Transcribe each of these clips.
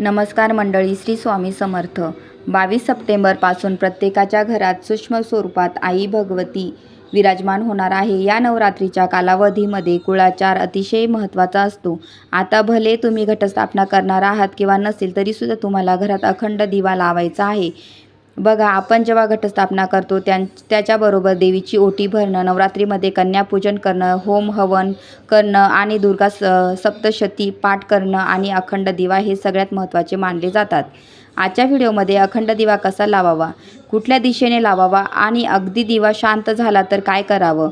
नमस्कार मंडळी श्री स्वामी समर्थ. बावीस सप्टेंबरपासून प्रत्येकाच्या घरात सूक्ष्म स्वरूपात आई भगवती विराजमान होणार आहे. या नवरात्रीच्या कालावधीमध्ये कुळाचार अतिशय महत्त्वाचा असतो. आता भले तुम्ही घटस्थापना करणार आहात किंवा नसेल तरीसुद्धा तुम्हाला घरात अखंड दिवा लावायचा आहे. बघा आपण जेव्हा घटस्थापना करतो त्यां त्याच्याबरोबर देवीची ओटी भरणं नवरात्रीमध्ये कन्यापूजन करणं होम हवन करणं आणि दुर्गा स सप्तशती पाठ करणं आणि अखंड दिवा हे सगळ्यात महत्त्वाचे मानले जातात. आजच्या व्हिडिओमध्ये अखंड दिवा कसा लावावा? कुठल्या दिशेने लावावा? आणि अगदी दिवा शांत झाला तर काय करावं?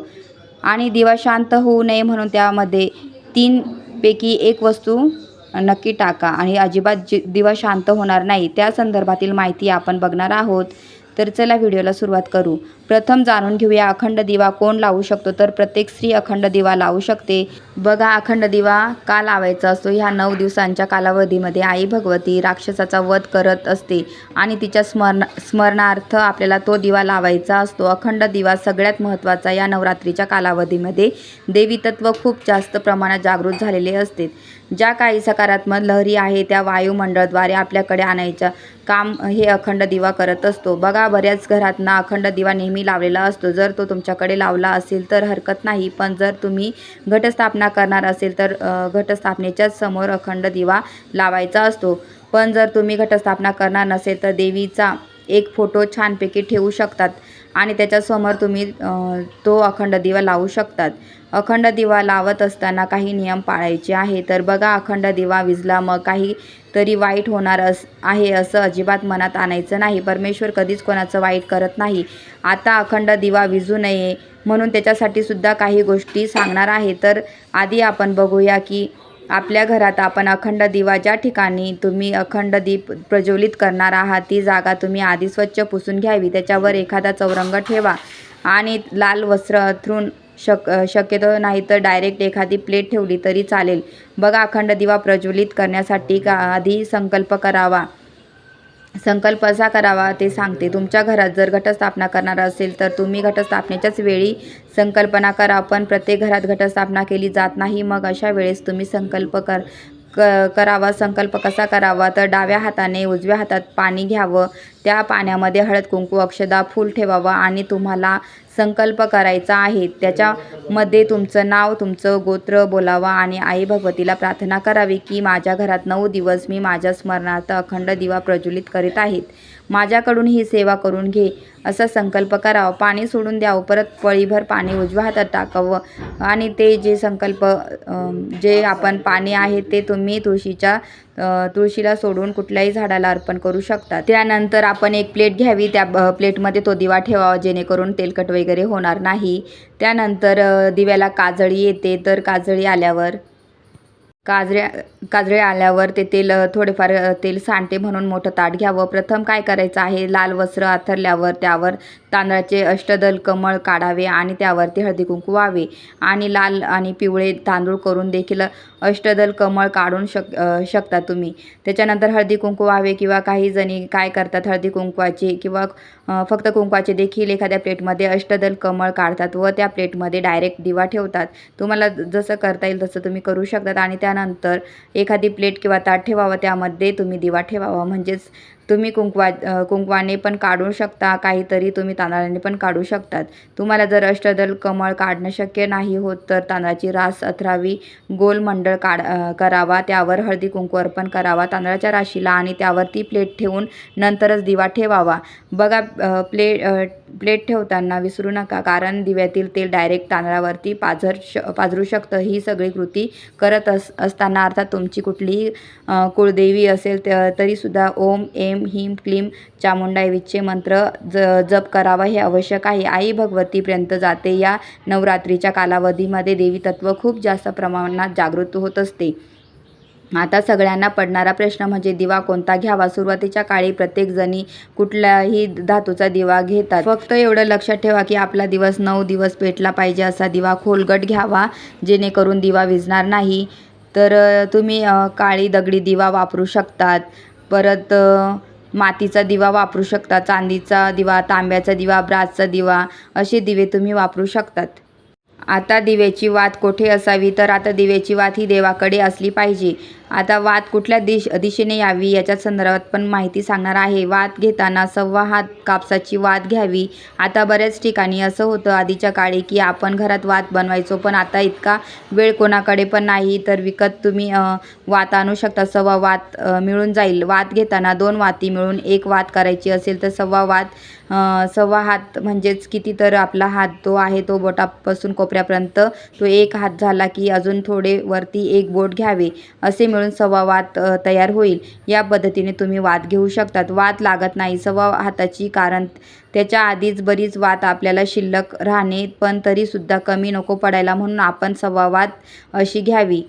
आणि दिवा शांत होऊ नये म्हणून त्यामध्ये तीनपैकी एक वस्तू नक्की टाका. आणि अजिबात जी दिवा शांत होणार नाही. त्या संदर्भातील माहिती आपण बघणार आहोत. तर चला व्हिडिओला सुरुवात करू. प्रथम जाणून घेऊया अखंड दिवा कोण लावू शकतो? तर प्रत्येक स्त्री अखंड दिवा लावू शकते. बघा अखंड दिवा का लावायचा असतो? ह्या नऊ दिवसांच्या कालावधीमध्ये आई भगवती राक्षसाचा वध करत असते आणि तिच्या स्मरण स्मरणार्थ आपल्याला तो दिवा लावायचा असतो. अखंड दिवा सगळ्यात महत्त्वाचा या नवरात्रीच्या कालावधीमध्ये देवी तत्व खूप जास्त प्रमाणात जागृत झालेले असते. ज्या काही सकारात्मक लहरी आहे त्या वायुमंडळद्वारे आपल्याकडे आणायचं काम हे अखंड दिवा करत असतो. बघा बऱ्याच घरातना अखंड दिवा नेहमी लावलेला असतो. जर तो तुमच्याकडे लावला असेल तर हरकत नाही. पण जर तुम्ही घटस्थापना करणार असेल तर घटस्थापनेच्याच समोर अखंड दिवा लावायचा असतो. पण जर तुम्ही घटस्थापना करणार नसेल तर देवीचा एक फोटो छानपैकी ठेवू शकतात. आणि त्याच्यासमोर तुम्ही तो अखंड दिवा लावू शकतात. अखंड दिवा लावत असताना काही नियम पाळायचे आहे तर बघा अखंड दिवा विजला मग काही तरी वाईट होणार अस आहे असं अजिबात मनात आणायचं नाही. परमेश्वर कधीच कोणाचं वाईट करत नाही. आता अखंड दिवा विजू नये म्हणून त्याच्यासाठी सुद्धा काही गोष्टी सांगणार आहे. तर आधी आपण बघूया की आपल्या घरात आपण अखंड दिवा ज्या ठिकाणी तुम्ही अखंड दीप प्रज्वलित करणार आहात ती जागा तुम्ही आधी स्वच्छ पुसून घ्यावी. त्याच्यावर एखादा चौरंग ठेवा आणि लाल वस्त्र अथरून शक शक्यतो नाही तर डायरेक्ट एखादी प्लेट ठेवली तरी चालेल. बघा अखंड दिवा प्रज्वलित करण्यासाठी का आधी संकल्प करावा. संकल्प असा करावा ते सांगते. तुमच्या घरात जर घटस्थापना करणार असेल तर तुम्ही घटस्थापनेच्याच वेळी संकल्पना करा पण प्रत्येक घरात घटस्थापना केली जात नाही. मग अशा वेळेस तुम्ही संकल्प कर. क करावा संकल्प कसा करावा तर डाव्या हाताने उजव्या हातात पाणी घ्यावं त्या पाण्यामध्ये हळद कुंकू अक्षदा फूल ठेवावं आणि तुम्हाला संकल्प करायचा आहे. त्याच्यामध्ये तुमचं नाव तुमचं गोत्र बोलावा आणि आई भगवतीला प्रार्थना करावी की माझ्या घरात नऊ दिवस मी माझ्या स्मरणार्थ अखंड दिवा प्रज्वलित करीत आहेत. माझ्याकडून ही सेवा करून घे. असा संकल्प करावा. पाणी सोडून द्यावं. परत पळीभर पाणी उजव्या हातात टाकावं. आणि ते जे संकल्प जे आपण पाणी आहे ते तुम्ही तुळशीच्या तुळशीला सोडून कुठल्याही झाडाला अर्पण करू शकता. त्यानंतर आपण एक प्लेट घ्यावी. त्या प्लेटमध्ये तो दिवा ठेवावा. जेणेकरून तेलकट वगैरे होणार नाही. त्यानंतर दिव्याला काजळी येते. तर काजळी आल्यावर काजऱ्या काजळे आल्यावर ते तेल थोडेफार तेल सांडते म्हणून मोठं ताट घ्यावं. प्रथम काय करायचं आहे? लाल वस्त्र आथरल्यावर त्यावर तांदळाचे अष्टदल कमळ काढावे आणि त्यावरती हळदी कुंकू व्हावे. आणि लाल आणि पिवळे तांदूळ करून देखील अष्टदल कमळ काढून शक शकता तुम्ही. त्याच्यानंतर हळदी कुंकू व्हावे किंवा काही जणी काय करतात? हळदी कुंकवाचे किंवा फक्त कुंकवाचे देखील एखाद्या प्लेटमध्ये अष्टदल कमळ काढतात व त्या प्लेटमध्ये डायरेक्ट दिवा ठेवतात. तुम्हाला जसं करता येईल तसं तुम्ही करू शकतात आणि त्या त्यानंतर एखादी प्लेट किंवा ताट ठेवावं त्यामध्ये तुम्ही दिवा ठेवावा. म्हणजेच तुम्ही कुंकवा कुंकवाने पण काढू शकता काहीतरी तुम्ही तांदळाने पण काढू शकतात. तुम्हाला जर अष्टदल कमळ काढणं शक्य नाही होत तर तांदळाची रास अथरावी गोल मंडळ काढ करावा त्यावर हळदी कुंकू अर्पण करावा तांदळाच्या राशीला आणि त्यावर ती प्लेट ठेवून नंतरच दिवा ठेवावा. बघा प्ले प्लेट प्लेट ठेवताना विसरू नका कारण दिव्यातील तेल डायरेक्ट तांदळावरती पाझर श पाझरू शकतं. ही सगळी कृती करत अस असताना अर्थात तुमची कुठलीही कुळदेवी असेल तरीसुद्धा ओम एम ह्रीम क्लीम चामुंडाईचे मंत्र ज जप करावा हे आवश्यक आहे. आई भगवतीपर्यंत जाते. या नवरात्रीच्या कालावधीमध्ये देवी तत्व खूप जास्त प्रमाणात जागृत होत असते. आता सगळ्यांना पडणारा प्रश्न म्हणजे दिवा कोणता घ्यावा? सुरुवातीच्या काळी प्रत्येकजणी कुठल्याही धातूचा दिवा घेतात. फक्त एवढं लक्षात ठेवा की आपला दिवस नऊ दिवस पेटला पाहिजे असा दिवा खोलगट घ्यावा जेणेकरून दिवा विजणार नाही. तर तुम्ही काळी दगडी दिवा वापरू शकतात. परत मातीचा दिवा वापरू शकता चांदीचा दिवा तांब्याचा दिवा ब्रासचा दिवा असे दिवे तुम्ही वापरू शकतात. आता दिव्याची वात कोठे असावी? तर आता दिव्याची वात ही देवाकडे असली पाहिजे. आता वात कुठल्या दिश दिशेने यावी याच्या संदर्भात पण माहिती सांगणार आहे. वात घेताना सव्वा हात कापसाची वात घ्यावी. आता बऱ्याच ठिकाणी असं होतं आधीच्या काळी की आपण घरात वात बनवायचो पण आता इतका वेळ कोणाकडे पण नाही तर विकत तुम्ही वात आणू शकता. सव्वा वात मिळून जाईल. वात घेताना दोन वाती मिळून एक वात करायची असेल तर सव्वा वात सव्वा हात म्हणजेच किती तर आपला हात जो आहे तो बोटापासून कोपऱ्यापर्यंत तो एक हात झाला की अजून थोडे वरती एक बोट घ्यावे असे मिळून सव्वा वात तयार होईल. या पद्धतीने तुम्ही वात घेऊ शकतात. वात लागत नाही. सव्वा हाताची कारण त्याच्या आधीच बरीच वात आपल्याला शिल्लक राहणे पण तरीसुद्धा कमी नको पडायला म्हणून आपण सव्वा वात अशी घ्यावी.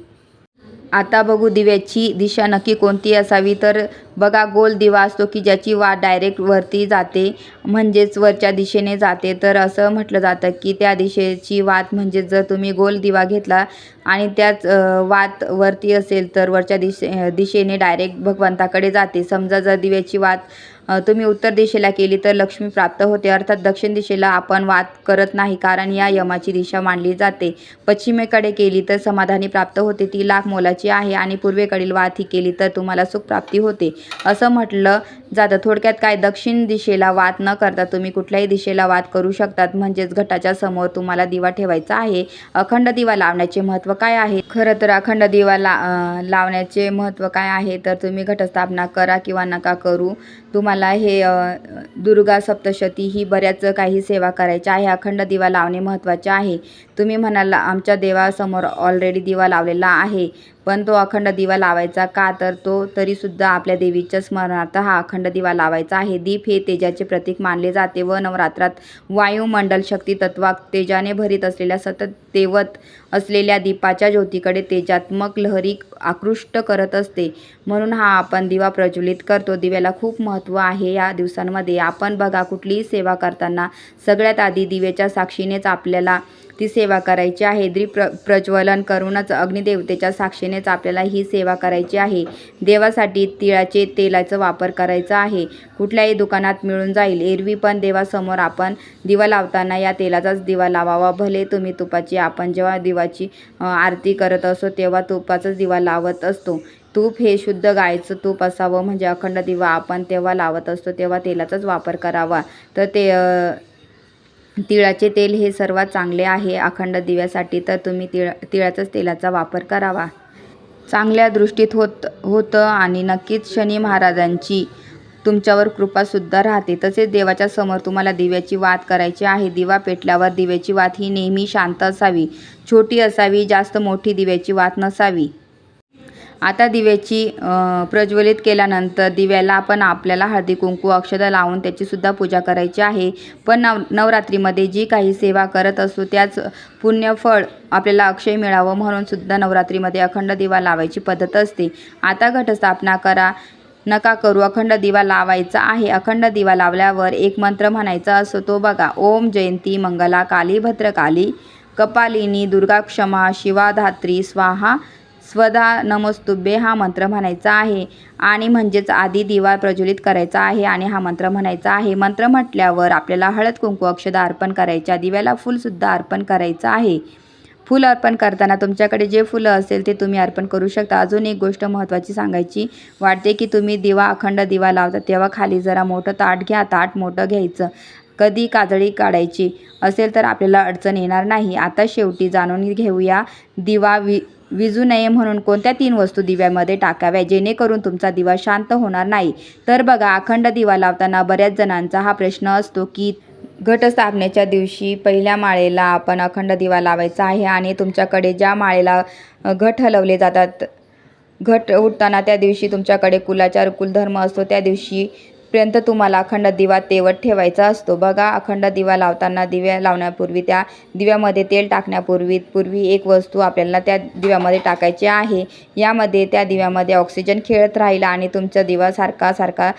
आता बघू दिव्याची दिशा नक्की कोणती असावी. तर बघा गोल दिवा असतो की ज्याची वाट डायरेक्ट वरती जाते म्हणजेच वरच्या दिशेने जाते. तर असं म्हटलं जातं की त्या दिशेची वात म्हणजे जर तुम्ही गोल दिवा घेतला आणि त्याच वात वरती असेल तर वरच्या दिशे दिशेने डायरेक्ट भगवंताकडे जाते. समजा जर दिव्याची वात तुम्ही उत्तर दिशेला केली तर लक्ष्मी प्राप्त होते. अर्थात दक्षिण दिशेला आपण वाद करत नाही कारण या यमाची दिशा मानली जाते. पश्चिमेकडे केली तर समाधानी प्राप्त होते ती लाख मोलाची आहे आणि पूर्वेकडील वाद ही केली तर तुम्हाला सुखप्राप्ती होते. असं म्हटलं जातं. थोडक्यात काय? दक्षिण दिशेला वाद न करता तुम्ही कुठल्याही दिशेला वाद करू शकतात. म्हणजेच घटाच्या समोर तुम्हाला दिवा ठेवायचा आहे. अखंड दिवा लावण्याचे महत्त्व काय आहे? खरं तर अखंड दिवा ला लावण्याचे महत्त्व काय आहे? तर तुम्ही घटस्थापना करा किंवा नका करू. तुम्हाला मला हे दुर्गा सप्तशती ही बऱ्याच काही सेवा करायच्या आहे. अखंड दिवा लावणे महत्त्वाचे आहे. तुम्ही म्हणाला आमच्या देवासमोर ऑलरेडी दिवा लावलेला आहे. पण तो अखंड दिवा लावायचा का? तर तो तरीसुद्धा आपल्या देवीच्या स्मरणार्थ हा अखंड दिवा लावायचा आहे. दीप हे तेजाचे प्रतीक मानले जाते व नवरात्रात वायुमंडल शक्ती तत्वात तेजाने भरीत असलेल्या सतत तेवत असलेल्या दीपाच्या ज्योतीकडे तेजात्मक लहरी आकृष्ट करत असते. म्हणून हा आपण दिवा प्रज्वलित करतो. दिव्याला खूप महत्त्व आहे या दिवसांमध्ये. आपण बघा कुठलीही सेवा करताना सगळ्यात आधी दिव्याच्या साक्षीनेच आपल्याला ती सेवा करायची आहे. द्री प्र प्रज्वलन करूनच अग्निदेवतेच्या साक्षीने साक्षीनेच आपल्याला ही सेवा करायची आहे. देवासाठी तिळाचे तेलाचा वापर करायचा आहे. कुठल्याही दुकानात मिळून जाईल. एरवी पण देवासमोर आपण दिवा लावताना या तेलाचाच दिवा लावावा. भले तुम्ही तुपाची आपण जेव्हा दिवाची आरती करत असतो तेव्हा तुपाचाच दिवा लावत असतो. तूप हे शुद्ध गायचं तूप असावं. म्हणजे अखंड दिवा आपण तेव्हा लावत असतो तेव्हा तेलाचाच वापर करावा. तर ते तिळाचे तेल हे सर्वात चांगले आहे अखंड दिव्यासाठी. तर तुम्ही तिळ तिळाच्याच तेलाचा वापर करावा. चांगल्या दृष्टीत होत होतं आणि नक्कीच शनी महाराजांची तुमच्यावर कृपासुद्धा राहते. तसेच देवाच्या समोर तुम्हाला दिव्याची वात करायची आहे. दिवा पेटल्यावर दिव्याची वात ही नेहमी शांत असावी. छोटी असावी जास्त मोठी दिव्याची वात नसावी. आता दिव्याची प्रज्वलित केल्यानंतर दिव्याला आपण आपल्याला हळदी कुंकू अक्षदा लावून त्याचीसुद्धा पूजा करायची आहे. पण नव नवरात्रीमध्ये जी काही सेवा करत असू त्याच पुण्यफळ आपल्याला अक्षय मिळावं म्हणूनसुद्धा नवरात्रीमध्ये अखंड दिवा लावायची पद्धत असते. आता घटस्थापना करा नका करू अखंड दिवा लावायचा आहे. अखंड दिवा लावल्यावर एक मंत्र म्हणायचा असतो तो बघा ओम जयंती मंगला काली भद्रकाली कपालिनी दुर्गा क्षमा शिवाधात्री स्वाहा स्वधा नमस्तुभ्ये हा मंत्र म्हणायचा आहे. आणि म्हणजेच आधी दिवा प्रज्वलित करायचा आहे आणि हा मंत्र म्हणायचा आहे. मंत्र म्हटल्यावर आपल्याला हळद कुंकू अक्षदा अर्पण करायच्या दिव्याला फुलसुद्धा अर्पण करायचं आहे. फुल अर्पण करताना तुमच्याकडे जे फुलं असेल ते तुम्ही अर्पण करू शकता. अजून एक गोष्ट महत्त्वाची सांगायची. वाटते की तुम्ही दिवा अखंड दिवा लावता तेव्हा खाली जरा मोठं ताट घ्या. ताट मोठं घ्यायचं. कधी काजळी काढायची असेल तर आपल्याला अडचण येणार नाही. आता शेवटी जाणून घेऊया. दिवा वि विजू नये म्हणून कोणत्या तीन वस्तू दिव्यामध्ये टाकाव्या? जेणेकरून तुमचा दिवा शांत होणार नाही. तर बघा अखंड दिवा लावताना बऱ्याच जणांचा हा प्रश्न असतो की घटस्थापनेच्या दिवशी पहिल्या माळेला आपण अखंड दिवा लावायचा आहे आणि तुमच्याकडे ज्या माळेला घट हलवले जातात घट उठताना त्या दिवशी तुमच्याकडे कुलाचार कुलधर्म असतो. त्या दिवशी पर्यंत तुम्हाला अखंड दिवा तेवत ठेवायचा असतो बघा अखंड दिवा लावताना दिव्या लावण्यापूर्वी त्या दिव्यामध्ये तेल टाकण्यापूर्वी पूर्वी एक वस्तू आपल्याला त्या दिव्यामध्ये टाकायची आहे. यामध्ये त्या दिव्यामध्ये ऑक्सिजन खेळत राहील आणि तुमचा दिवा सारखा सारखा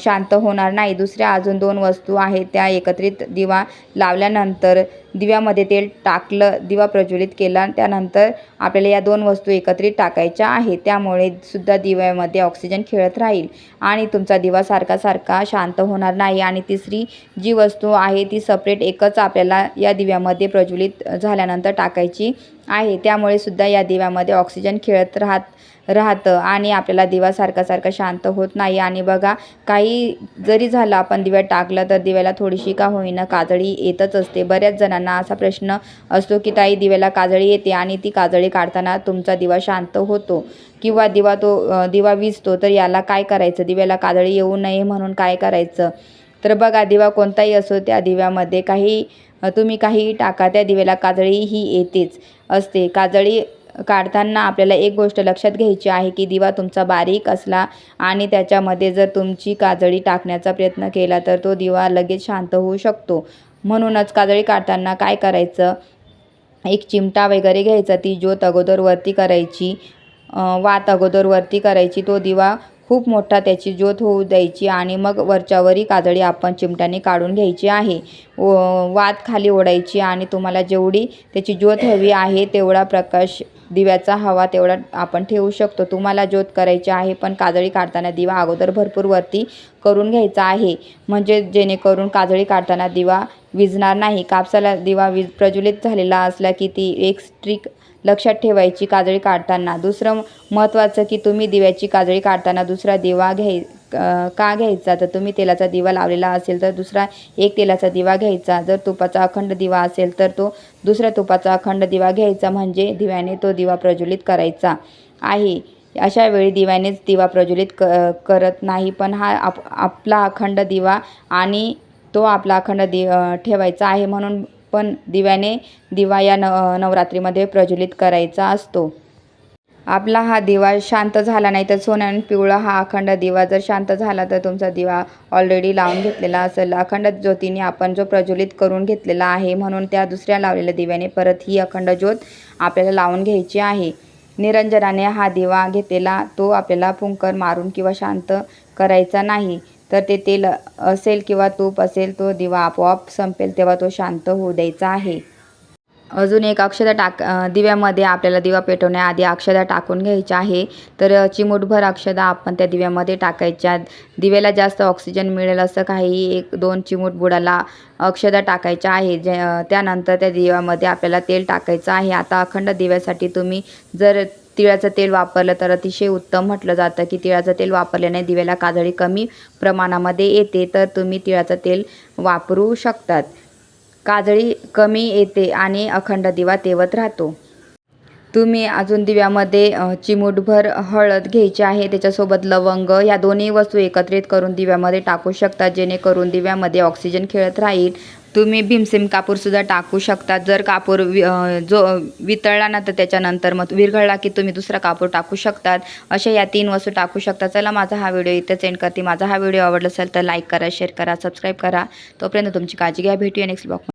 शांत होणार नाही. दुसऱ्या अजून दोन वस्तू आहेत. त्या एकत्रित दिवा लावल्यानंतर दिव्यामध्ये तेल टाकलं दिवा प्रज्वलित केला त्यानंतर आपल्याला या दोन वस्तू एकत्रित टाकायच्या आहेत. त्यामुळे सुद्धा दिव्यामध्ये ऑक्सिजन खेळत राहील. आणि तुमचा दिवा सारखा सारखा शांत होणार नाही. आणि तिसरी जी वस्तू आहे ती सपरेट एकच आपल्याला या दिव्यामध्ये प्रज्वलित झाल्यानंतर टाकायची आहे. त्यामुळे सुद्धा या दिव्यामध्ये ऑक्सिजन खेळत राहत राहतं आणि आपल्याला दिवा सारखा सारखा शांत होत नाही. आणि बघा काही जरी झालं आपण दिव्यात टाकलं तर दिव्याला थोडीशी का होईना काजळी येतच असते. बऱ्याच जणांना असा प्रश्न असतो की ताई दिव्याला काजळी येते आणि ती काजळी काढताना तुमचा दिवा शांत होतो किंवा दिवा तो दिवा विजतो तर याला काय करायचं? दिव्याला काजळी येऊ नये म्हणून काय करायचं? तर बघा दिवा कोणताही असो त्या दिव्यामध्ये काही तुम्ही काही टाका त्या दिव्याला काजळी ही येतेच असते. काजळी काढताना आपल्याला एक गोष्ट लक्षात घ्यायची आहे की दिवा तुमचा बारीक असला आणि त्याच्यामध्ये जर तुमची काजळी टाकण्याचा प्रयत्न केला तर तो दिवा लगेच शांत होऊ शकतो. म्हणूनच काजळी काढताना काय करायचं? एक चिमटा वगैरे घ्यायचा. ती ज्योत अगोदर वरती करायची. वात अगोदर वरती करायची. तो दिवा खूप मोठा त्याची ज्योत होऊ द्यायची आणि मग वरच्यावरी काजळी आपण चिमट्याने काढून घ्यायची आहे. व वात खाली ओढायची आणि तुम्हाला जेवढी त्याची ज्योत हवी आहे तेवढा प्रकाश दिव्याचा हवा तेवढा आपण ठेवू शकतो. तुम्हाला ज्योत करायची आहे पण काजळी काढताना दिवा अगोदर भरपूर वरती करून घ्यायचा आहे. म्हणजे जेणेकरून काजळी काढताना दिवा विझणार नाही. कापसाला दिवा विज प्रज्वलित झालेला असला की ती एक स्ट्रिक लक्षात ठेवायची काजळी काढताना. दुसरं महत्त्वाचं की तुम्ही दिव्याची काजळी काढताना दुसरा दिवा घ्याय का घ्यायचा? तर तुम्ही तेलाचा दिवा लावलेला असेल तर दुसरा एक तेलाचा दिवा घ्यायचा. जर तुपाचा अखंड दिवा असेल तर तो दुसऱ्या तुपाचा अखंड दिवा घ्यायचा. म्हणजे दिव्याने तो दिवा प्रज्वलित करायचा आहे. अशा वेळी दिव्यानेच दिवा प्रज्वलित क करत नाही. पण हा आप आपला अखंड दिवा आणि तो आपला अखंड दि ठेवायचा आहे. म्हणून पण दिव्याने दिवा या न नवरात्रीमध्ये प्रज्वलित करायचा असतो. आपला हा दिवा शांत झाला नाही तर सोन्याने पिवळा हा अखंड दिवा जर शांत झाला तर तुमचा दिवा ऑलरेडी लावून घेतलेला असेल. अखंड ज्योतीने आपण जो प्रज्वलित करून घेतलेला आहे म्हणून त्या दुसऱ्या लावलेल्या दिव्याने परत ही अखंड ज्योत आपल्याला लावून घ्यायची आहे. निरंजनाने हा दिवा घेतलेला तो आपल्याला फुंकर मारून किंवा शांत करायचा नाही. तर ते तेल असेल किंवा तूप असेल तो दिवा आपोआप संपेल तेव्हा तो शांत होऊ द्यायचा आहे. अजून एक अक्षता टाक दिव्यामध्ये आपल्याला दिवा पेटवण्याआधी अक्षता टाकून घ्यायच्या आहे. तर चिमूटभर अक्षता आपण त्या दिव्यामध्ये टाकायच्या. दिव्याला जास्त ऑक्सिजन मिळेल असं काही एक दोन चिमूट बुडाला अक्षता टाकायच्या आहे. जे त्यानंतर त्या दिव्यामध्ये आपल्याला तेल टाकायचं आहे. आता अखंड दिव्यासाठी तुम्ही जर तिळाचं तेल वापरलं तर अतिशय उत्तम म्हटलं जातं की तिळाचं तेल वापरल्याने दिव्याला काजळी कमी प्रमाणामध्ये येते तर तुम्ही तिळाचं तेल वापरू शकतात. काजळी कमी येते आणि अखंड दिवा तेवत राहतो. तुम्ही अजून दिव्यामध्ये चिमूटभर हळद घ्यायची आहे त्याच्यासोबत लवंग या दोन्ही वस्तू एकत्रित करून दिव्यामध्ये टाकू शकता जेणेकरून दिव्यामध्ये ऑक्सिजन खेळत राहील. तुम्ही भीमसेम कापूरसुद्धा टाकू शकता. जर कापूर वि जो वितळला ना तर त्याच्यानंतर मग विरघळला की तुम्ही दुसरा कापूर टाकू शकतात. अशा या तीन वस्तू टाकू शकता. चला माझा हा व्हिडिओ इथं सेंड करते. माझा हा व्हिडिओ आवडला असेल तर लाईक करा शेअर करा सबस्क्राईब करा. तोपर्यंत तुमची काळजी घ्या. भेटूया नेक्स्ट ब्लॉग